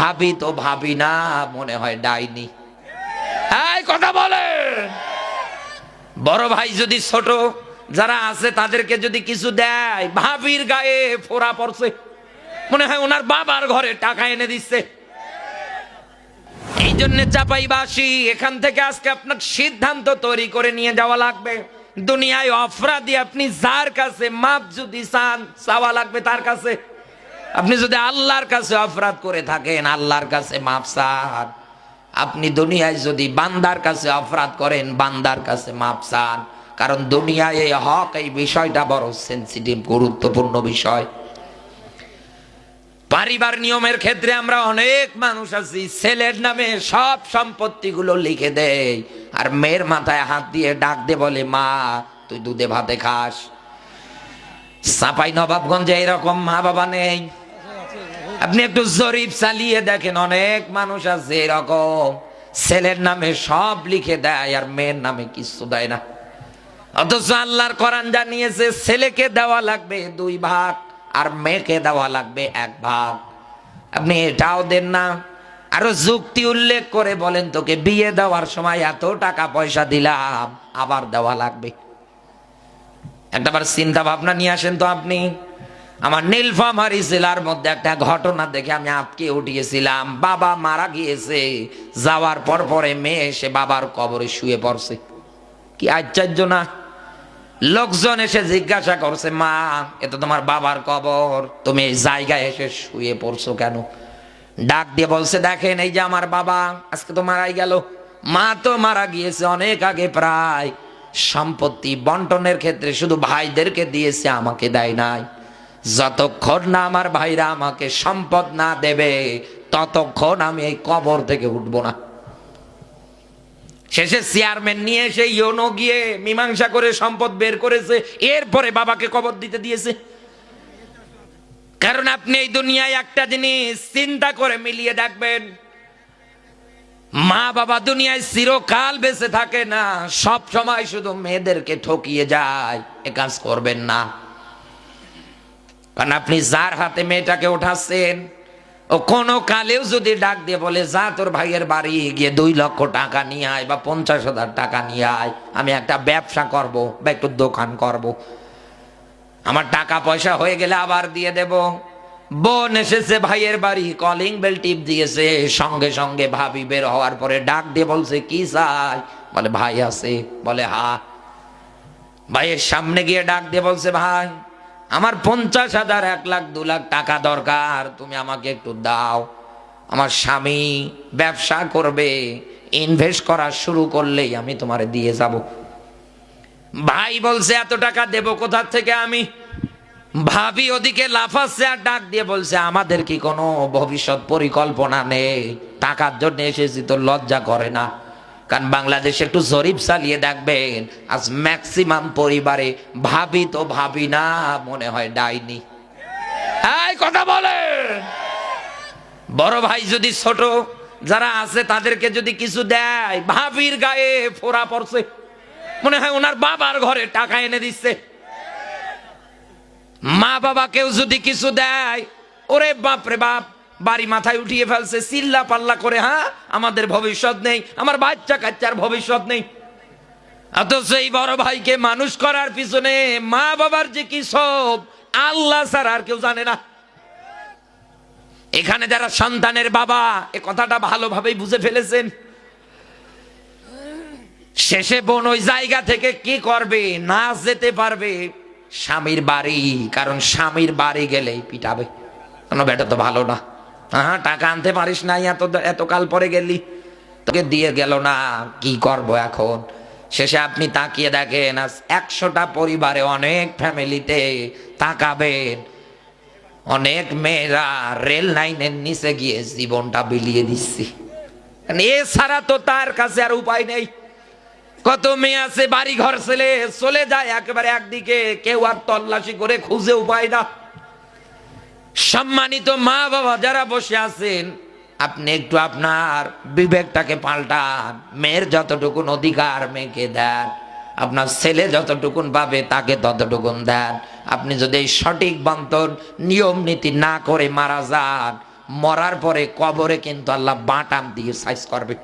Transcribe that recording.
ভাবি তো ভাবি না, মনে হয় ডাইনি। এই, কথা বলে বড় ভাই যদি ছোট, যারা আছে তাদেরকে যদি কিছু দেয়, ভাবির গায়ে ফোড়া পড়ছে। মনে হয় ওনার বাবার ঘরে টাকা এনে দিচ্ছে। এই জন্য চাপাইবাসী, এখান থেকে আজকে আপনার সিদ্ধান্ত তৈরি করে নিয়ে যাওয়া লাগবে। দুনিয়ায় অপরাধী আপনি যার কাছে মাপ যদি চান, চাওয়া লাগবে তার কাছে। আপনি যদি আল্লাহর কাছে অপরাধ করে থাকেন, আল্লাহর কাছে মাপ চান। আপনি দুনিয়ায় যদি বান্দার কাছে অপরাধ করেন, বান্দার কাছে চান। কারণ দুনিয়ায় এই হক, এই বিষয়টা বড় সেন্সিটিভ গুরুত্বপূর্ণ বিষয়। পারিবার নিয়মের ক্ষেত্রে আমরা অনেক মানুষ আছি, ছেলের নামে সব সম্পত্তিগুলো লিখে দেয় আর মেয়ের মাথায় হাত দিয়ে ডাক দে বলে, মা, তুই দুধে ভাতে খাস? সাপাই নবাবগঞ্জে এরকম মা বাবা নেই। আপনি একটু জরিপ চালিয়ে দেখেন, অনেক মানুষ আছে এরকম। ছেলের নামে সব লিখে দেয় আর মেয়ের নামে কিছু দেয় না। অথচ আল্লাহর কোরআন জানিয়েছে, ছেলেকে দেওয়া লাগবে দুই ভাগ আর মেয়েকে দেওয়া লাগবে এক ভাগ। আপনি এটাও দেন না। আরও যুক্তি উল্লেখ করে বলেন তোকে, বিয়ে দেওয়ার সময় এত টাকা পয়সা দিলাম, আবার দেওয়া লাগবে। একটাবার চিন্তা ভাবনা নিয়ে আসেন তো আপনি। আমার নীলফামারি জেলার মধ্যে একটা ঘটনা দেখে আমি আপকে উঠিয়েছিলাম বাবা মারা গিয়েছে। যাওয়ার পর পরে মেয়ে এসে বাবার কবরে শুয়ে পড়ছে। কি আশ্চর্য না? লোকজন এসে জিজ্ঞাসা করছে, মা, এ তোমার বাবার কবর। তুমি এই জায়গায় এসে শুয়ে পড়ছো কেন? ডাক দিয়ে বলছে, দেখেন, এই যে আমার বাবা, আজকে তো মারাই গেল। মা তো মারা গিয়েছে অনেক আগে প্রায়। সম্পত্তি বন্টনের ক্ষেত্রে শুধু ভাইদেরকে দিয়েছে, আমাকে দেয় নাই। যতক্ষণ না আমার ভাইরা আমাকে সম্পদ না দেবে, ততক্ষণ আমি এই কবর থেকে উঠবো না। শেষে চেয়ারম্যান নিয়ে এসে ইয়োনো গিয়ে মীমাংসা করে সম্পদ বের করেছে, এরপরে বাবাকে কবর দিতে দিয়েছে। কারণ আপনি এই দুনিয়ায় একটা জিনিস চিন্তা করে মিলিয়ে দেখবেন মা বাবা দুনিয়ায় চিরকাল বেঁচে থাকে না, সব সময় শুধু মেয়েদেরকে ঠকিয়ে যায়, এ কাজ করবেন না। কারণ আপনি যার হাতে মেয়েটাকে উঠাচ্ছেন, ও কোনো কালেও যদি ডাক দিয়ে বলে, যা তোর ভাইয়ের বাড়ি, গিয়ে দুই লক্ষ টাকা নিয়ে আয় বা পঞ্চাশ হাজার টাকা নিয়ে আয়, আমি একটা ব্যবসা করব বা একটু দোকান করব। আমার টাকা পয়সা হয়ে গেলে আবার দিয়ে দেব। বোন এসেছে ভাইয়ের বাড়ি কলিং বেল টিপ দিয়েছে, সঙ্গে সঙ্গে ভাবি বের হওয়ার পরে ডাক দিয়ে বলছে, কি চাই? বলে, ভাই আছে। বলে, হা। ভাইয়ের সামনে গিয়ে ডাক দিয়ে বলছে, ভাই আমার পঞ্চাশ হাজার, এক লাখ, দু লাখ টাকা দরকার, তুমি আমাকে একটু দাও। আমার স্বামী ব্যবসা করবে ইনভেস্ট করা শুরু করলেই আমি তোমারে দিয়ে যাব। ভাই বলছে, এত টাকা দেব কোথা থেকে আমি? ভাবি ওদিকে লাফাচ্ছে আর ডাক দিয়ে বলছে, আমাদের কি কোনো ভবিষ্যৎ পরিকল্পনা নেই? টাকার জন্য এসেছি তো লজ্জা করে না। কারণ বাংলাদেশে একটু জরিপ চালিয়ে দেখবেন। আজ ম্যাক্সিমাম পরিবারে ভাবি তো ভাবি না, মনে হয় ডাইনি। কথা বলে বড় ভাই যদি ছোট, যারা আছে তাদেরকে যদি কিছু দেয়, ভাবির গায়ে ফোড়া পড়ছে। মনে হয় ওনার বাবার ঘরে টাকা এনে দিচ্ছে। মা বাবা কেউ যদি কিছু দেয়, ওরে বাপ রে বাপ বাড়ি মাথায় উঠিয়ে ফেলছে চিল্লা পাল্লা করে হ্যাঁ? আমাদের ভবিষ্যৎ নেই, আমার বাচ্চা কাচ্চার ভবিষ্যৎ নেই। অথচ এই বড় ভাইকে মানুষ করার পিছনে মা বাবার যে কি সব, আল্লাহ স্যার আর কেউ জানে না। এখানে যারা সন্তানের বাবা, এ কথাটা ভালোভাবেই বুঝে ফেলেছেন। শেষে বোন ওই জায়গা থেকে কি করবে, না যেতে পারবে, স্বামীর বাড়ি, কারণ স্বামীর বাড়ি গেলেই পিটাবে। কোনো বেটা তো ভালো না। হ্যাঁ টাকা আনতে পারিস নাই এত এতকাল পরে গেলি। তোকে দিয়ে গেল না, কি করব এখন? শেষে আপনি তাকিয়ে দেখেন, আজ একশোটা পরিবারে অনেক ফ্যামিলিতে তাকাবেন। অনেক মেয়েরা রেল লাইনের নিচে গিয়ে জীবনটা বিলিয়ে দিচ্ছি। এছাড়া তো তার কাছে আর উপায় নেই। কত মেয়ে আছে বাড়ি ঘর ছেলে, চলে যায় একেবারে একদিকে, কেউ আর তল্লাশি করে খুঁজে উপায় না। সম্মানিত মা বাবা যারা বসে আছেন, আপনি একটু আপনার বিবেকটাকে পাল্টান। মেয়ের যতটুকুন অধিকার মেয়েকে দেন, আপনার ছেলে যতটুকুন পাবে তাকে ততটুকুন দেন। আপনি যদি এই সঠিক বন্টন, নিয়ম নীতি না করে মারা যান, মরার পরে কবরে কিন্তু আল্লাহ বাটাম দিয়ে সাইজ করবে।